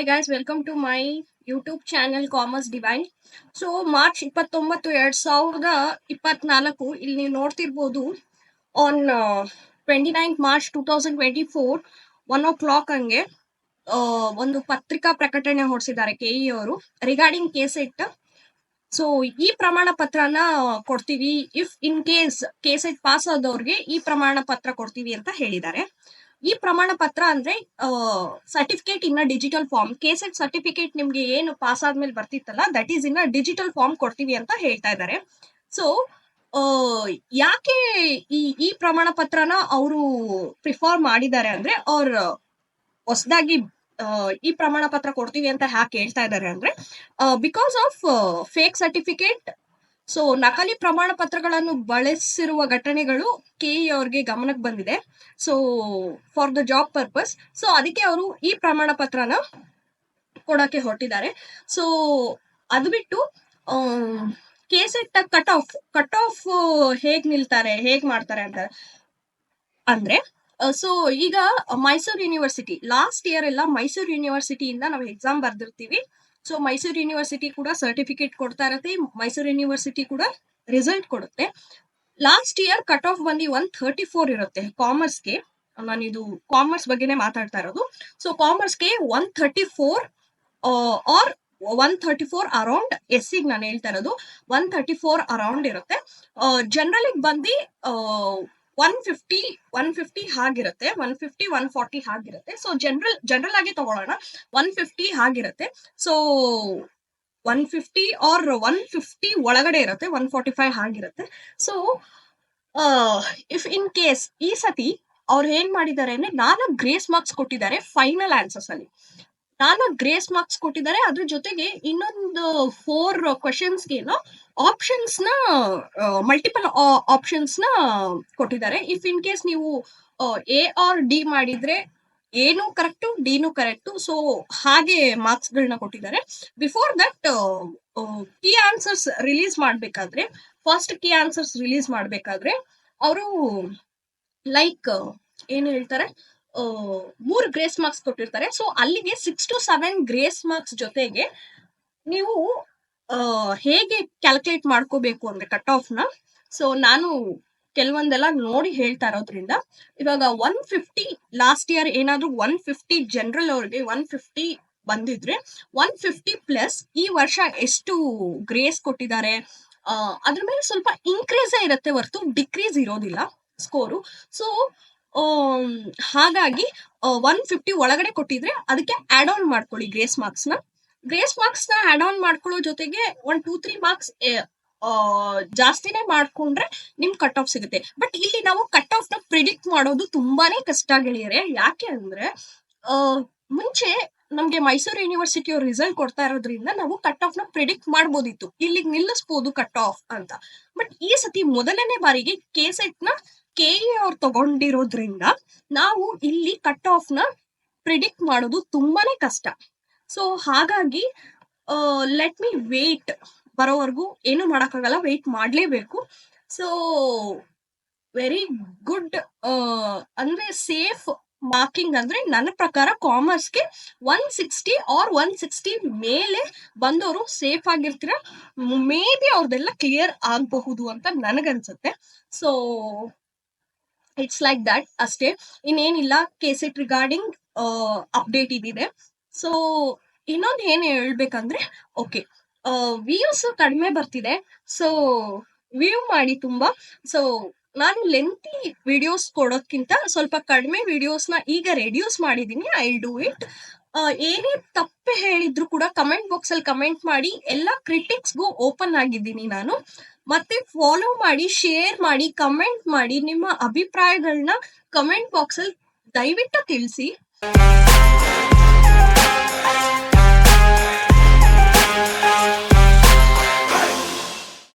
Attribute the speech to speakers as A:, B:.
A: Hi guys welcome to my YouTube channel commerce divine so March ಇಪ್ಪತ್ತೊಂಬತ್ತು ಎರಡ್ ಸಾವಿರದ ಇಪ್ಪತ್ನಾಲ್ಕು ಇಲ್ಲಿ ನೀವು ನೋಡ್ತಿರ್ಬೋದು on twenty ninth March two thousand twenty four one o'clock ಹಂಗೆ ಆ, ಒಂದು ಪತ್ರಿಕಾ ಪ್ರಕಟಣೆ ಹೊರಡಿಸಿದ್ದಾರೆ ಕೆಇ ಅವರು ರಿಗಾರ್ಡಿಂಗ್ ಕೇಸ್ ಇಟ್ ಸೊ ಈ ಪ್ರಮಾಣ ಪತ್ರನ ಕೊಡ್ತೀವಿ if in case case it pass ಆದವ್ರಿಗೆ ಈ ಪ್ರಮಾಣ ಪತ್ರ ಕೊಡ್ತೀವಿ ಅಂತ ಹೇಳಿದ್ದಾರೆ. ಈ ಪ್ರಮಾಣ ಪತ್ರ ಅಂದ್ರೆ ಸರ್ಟಿಫಿಕೇಟ್ ಇನ್ನ ಡಿಜಿಟಲ್ ಫಾರ್ಮ್ ಕೇಸೆಟ್ ಸರ್ಟಿಫಿಕೇಟ್ ನಿಮ್ಗೆ ಏನು ಪಾಸ್ ಆದ್ಮೇಲೆ ಬರ್ತಿತ್ತಲ್ಲ ದಟ್ ಈಸ್ ಇನ್ನ ಡಿಜಿಟಲ್ ಫಾರ್ಮ್ ಕೊಡ್ತೀವಿ ಅಂತ ಹೇಳ್ತಾ ಇದ್ದಾರೆ ಸೊ ಯಾಕೆ ಈ ಈ ಪ್ರಮಾಣ ಪತ್ರನ ಅವರು ಪ್ರಿಫರ್ ಮಾಡಿದ್ದಾರೆ ಅಂದ್ರೆ, ಅವ್ರ ಹೊಸದಾಗಿ ಈ ಪ್ರಮಾಣ ಪತ್ರ ಕೊಡ್ತೀವಿ ಅಂತ ಯಾಕೆ ಹೇಳ್ತಾ ಇದ್ದಾರೆ ಅಂದ್ರೆ because of fake certificate so ನಕಲಿ ಪ್ರಮಾಣ ಪತ್ರಗಳನ್ನು ಬಳಸಿರುವ ಘಟನೆಗಳು ಕೆ ಅವ್ರಿಗೆ ಗಮನಕ್ಕೆ ಬಂದಿದೆ. So for the job purpose so ಅದಕ್ಕೆ ಅವರು ಈ ಪ್ರಮಾಣ ಪತ್ರನ ಕೊಡಕ್ಕೆ ಹೊರಟಿದ್ದಾರೆ. ಸೊ ಅದು ಬಿಟ್ಟು KSET cut off cut off ಹೇಗ್ ನಿಲ್ತಾರೆ, ಹೇಗ್ ಮಾಡ್ತಾರೆ ಅಂತ ಅಂದ್ರೆ ಸೊ ಈಗ ಮೈಸೂರು ಯೂನಿವರ್ಸಿಟಿ ಲಾಸ್ಟ್ ಇಯರ್ ಎಲ್ಲ ಮೈಸೂರು ಯೂನಿವರ್ಸಿಟಿಯಿಂದ ನಾವು ಎಕ್ಸಾಮ್ ಬರ್ದಿರ್ತೀವಿ. ಸೊ ಮೈಸೂರು ಯೂನಿವರ್ಸಿಟಿ ಕೂಡ ಸರ್ಟಿಫಿಕೇಟ್ ಕೊಡ್ತಾ ಇರತ್ತೆ ಮೈಸೂರು ಯೂನಿವರ್ಸಿಟಿ ಕೂಡ ರಿಸಲ್ಟ್ ಕೊಡುತ್ತೆ ಲಾಸ್ಟ್ ಇಯರ್ ಕಟ್ ಆಫ್ ಬಂದು ಒನ್ ಥರ್ಟಿ ಫೋರ್ ಇರುತ್ತೆ ಕಾಮರ್ಸ್ಗೆ ನಾನು ಇದು ಕಾಮರ್ಸ್ ಬಗ್ಗೆನೇ ಮಾತಾಡ್ತಾ ಇರೋದು so ಕಾಮರ್ಸ್ಗೆ one thirty four or one thirty four around as ನಾನು ಹೇಳ್ತಾ ಇರೋದು ಒನ್ ಥರ್ಟಿ ಫೋರ್ ಅರೌಂಡ್ ಇರುತ್ತೆ ಜನರಲಿಗೆ ಬಂದು ಒನ್ ಫಿಫ್ಟಿ ಒನ್ ಫಿಫ್ಟಿ ಹಾಗಿರುತ್ತೆ ಒನ್ ಫಿಫ್ಟಿ ಒನ್ ಫಾರ್ಟಿ ಹಾಗಿರುತ್ತೆ. ಸೊ ಜನರಲ್ ಜನರಲ್ ಆಗಿ ತಗೊಳ್ಳೋಣ. One fifty ಹಾಗಿರುತ್ತೆ. So one fifty or one fifty ಒಳಗಡೆ ಇರುತ್ತೆ ಒನ್ ಫಾರ್ಟಿ ಫೈವ್ ಹಾಗಿರುತ್ತೆ ಸೊ ಇಫ್ ಇನ್ ಕೇಸ್ ಈ ಸತಿ ಅವ್ರು ಏನ್ ಮಾಡಿದ್ದಾರೆ ಅಂದ್ರೆ ನಾಲ್ಕು ಗ್ರೇಸ್ ಮಾರ್ಕ್ಸ್ ಕೊಟ್ಟಿದ್ದಾರೆ ಫೈನಲ್ ಆನ್ಸರ್ಸ್ ಅಲ್ಲಿ. ನಾಲ್ಕು ಗ್ರೇಸ್ ಮಾರ್ಕ್ಸ್ ಕೊಟ್ಟಿದ್ದಾರೆ. ಅದ್ರ ಜೊತೆಗೆ ಇನ್ನೊಂದು ಫೋರ್ ಕ್ವಶನ್ಸ್ಗೇನೋ ಆಪ್ಷನ್ಸ್ನ ಮಲ್ಟಿಪಲ್ ಆಪ್ಷನ್ಸ್ನ ಕೊಟ್ಟಿದ್ದಾರೆ. ಇಫ್ ಇನ್ ಕೇಸ್ ನೀವು ಎ ಆರ್ ಡಿ ಮಾಡಿದ್ರೆ ಏನು ಕರೆಕ್ಟು ಡಿನು ಕರೆಕ್ಟು ಸೊ ಹಾಗೆ ಮಾರ್ಕ್ಸ್ ಗಳನ್ನ ಕೊಟ್ಟಿದ್ದಾರೆ. Before that key answers release ಮಾಡ್ಬೇಕಾದ್ರೆ ಫಸ್ಟ್ ಕೀ ಆನ್ಸರ್ಸ್ ರಿಲೀಸ್ ಮಾಡ್ಬೇಕಾದ್ರೆ, ಅವರು ಲೈಕ್ ಏನ್ ಹೇಳ್ತಾರೆ? ಮೂರು ಗ್ರೇಸ್ ಮಾರ್ಕ್ಸ್ ಕೊಟ್ಟಿರ್ತಾರೆ. ಸೊ ಅಲ್ಲಿಗೆ six to seven grace marks ಜೊತೆಗೆ ನೀವು ಹೇಗೆ ಕ್ಯಾಲ್ಕುಲೇಟ್ ಮಾಡ್ಕೋಬೇಕು ಅಂದ್ರೆ ಕಟ್ ಆಫ್ನ? ಸೊ ನಾನು ಕೆಲವೊಂದೆಲ್ಲ ನೋಡಿ ಹೇಳ್ತಾ ಇರೋದ್ರಿಂದ, ಇವಾಗ ಒನ್ ಫಿಫ್ಟಿ ಲಾಸ್ಟ್ ಇಯರ್ ಏನಾದ್ರೂ ಒನ್ ಫಿಫ್ಟಿ ಜನರಲ್ ಅವ್ರಿಗೆ ಒನ್ ಫಿಫ್ಟಿ ಬಂದಿದ್ರೆ ಒನ್ ಫಿಫ್ಟಿ ಪ್ಲಸ್ ಈ ವರ್ಷ ಎಷ್ಟು ಗ್ರೇಸ್ ಕೊಟ್ಟಿದ್ದಾರೆ? ಅದ್ರ ಮೇಲೆ ಸ್ವಲ್ಪ ಇನ್ಕ್ರೀಸ್ ಇರುತ್ತೆ ಹೊರತು ಡಿಕ್ರೀಸ್ ಇರೋದಿಲ್ಲ ಸ್ಕೋರು ಸೊ ಹಾಗಾಗಿ ಒನ್ ಫಿಫ್ಟಿ ಒಳಗಡೆ ಕೊಟ್ಟಿದ್ರೆ ಅದಕ್ಕೆ ಆಡ್ ಆನ್ ಮಾಡ್ಕೊಳ್ಳಿ ಗ್ರೇಸ್ ಮಾರ್ಕ್ಸ್ನ. ಗ್ರೇಸ್ ಮಾರ್ಕ್ಸ್ನ ಆಡ್ ಆನ್ ಮಾಡ್ಕೊಳ್ಳೋ ಜೊತೆಗೆ ಒನ್ ಟೂ ತ್ರೀ ಮಾರ್ಕ್ಸ್ ಜಾಸ್ತಿನೇ ಮಾಡ್ಕೊಂಡ್ರೆ ನಿಮ್ ಕಟ್ ಆಫ್ ಸಿಗುತ್ತೆ. ಬಟ್ ಇಲ್ಲಿ ನಾವು ಕಟ್ ಆಫ್ನ ಪ್ರಿಡಿಕ್ಟ್ ಮಾಡೋದು ತುಂಬಾನೇ ಕಷ್ಟ ಗೆಳೆಯರೆ. ಯಾಕೆ ಅಂದ್ರೆ ಮುಂಚೆ ನಮ್ಗೆ ಮೈಸೂರು ಯೂನಿವರ್ಸಿಟಿ ಅವ್ರು ರಿಸಲ್ಟ್ ಕೊಡ್ತಾ ಇರೋದ್ರಿಂದ ನಾವು ಕಟ್ ಆಫ್ನ ಪ್ರಿಡಿಕ್ಟ್ ಮಾಡ್ಬೋದಿತ್ತು. ಇಲ್ಲಿಗೆ ನಿಲ್ಲಿಸ್ಬೋದು ಕಟ್ ಆಫ್ ಅಂತ. ಬಟ್ ಈ ಸತಿ ಮೊದಲನೇ ಬಾರಿಗೆ ಕೆಸೆಟ್ನ ಕೆ ಅವ್ರು ತಗೊಂಡಿರೋದ್ರಿಂದ ನಾವು ಇಲ್ಲಿ ಕಟ್ ಆಫ್ನ ಪ್ರಿಡಿಕ್ಟ್ ಮಾಡೋದು ತುಂಬಾನೇ ಕಷ್ಟ. ಸೊ ಹಾಗಾಗಿ ಲೆಟ್ ಮಿ ವೇಟ್ ಬರೋವರೆಗೂ ಏನು ಮಾಡೋಕ್ಕಾಗಲ್ಲ ವೇಟ್ ಮಾಡಲೇಬೇಕು. ಸೊ ವೆರಿ ಗುಡ್ ಅಂದ್ರೆ ಸೇಫ್ ಮಾರ್ಕಿಂಗ್ ಅಂದ್ರೆ ನನ್ನ ಪ್ರಕಾರ ಕಾಮರ್ಸ್ಗೆ one sixty or one sixty ಮೇಲೆ ಬಂದವರು ಸೇಫ್ ಆಗಿರ್ತೀರ. ಮೇ ಬಿ ಅವ್ರದ್ದೆಲ್ಲ ಕ್ಲಿಯರ್ ಆಗಬಹುದು ಅಂತ ನನಗನ್ಸುತ್ತೆ. ಸೊ ಇಟ್ಸ್ ಲೈಕ್ ದಟ್ ಅಷ್ಟೇ. ಇನ್ನೇನಿಲ್ಲ ಕೇಸೆಟ್ ರಿಗಾರ್ಡಿಂಗ್ ಅಪ್ಡೇಟ್ ಇದಿದೆ. ಸೊ ಇನ್ನೊಂದು ಏನು ಹೇಳ್ಬೇಕಂದ್ರೆ ಓಕೆ ವ್ಯೂಸ್ ಕಡಿಮೆ ಬರ್ತಿದೆ. ಸೊ ವ್ಯೂ ಮಾಡಿ ತುಂಬಾ. ಸೊ ನಾನು ಲೆಂತಿ ವಿಡಿಯೋಸ್ ಕೊಡೋದ್ಕಿಂತ ಸ್ವಲ್ಪ ಕಡಿಮೆ ವಿಡಿಯೋಸ್ನ ಈಗ ರೆಡ್ಯೂಸ್ ಮಾಡಿದ್ದೀನಿ ಐ ಡೂ ಇಟ್ ಏನೇ ತಪ್ಪೆ ಹೇಳಿದ್ರು ಕೂಡ ಕಮೆಂಟ್ ಬಾಕ್ಸ್ ಅಲ್ಲಿ ಕಮೆಂಟ್ ಮಾಡಿ, ಎಲ್ಲ ಕ್ರಿಟಿಕ್ಸ್ಗೂ ಓಪನ್ ಆಗಿದ್ದೀನಿ ನಾನು. ಮತ್ತೆ ಫಾಲೋ ಮಾಡಿ ಶೇರ್ ಮಾಡಿ ಕಮೆಂಟ್ ಮಾಡಿ, ನಿಮ್ಮ ಅಭಿಪ್ರಾಯಗಳನ್ನ ಕಮೆಂಟ್ ಬಾಕ್ಸ್ ಅಲ್ಲಿ ದಯವಿಟ್ಟು ತಿಳಿಸಿ.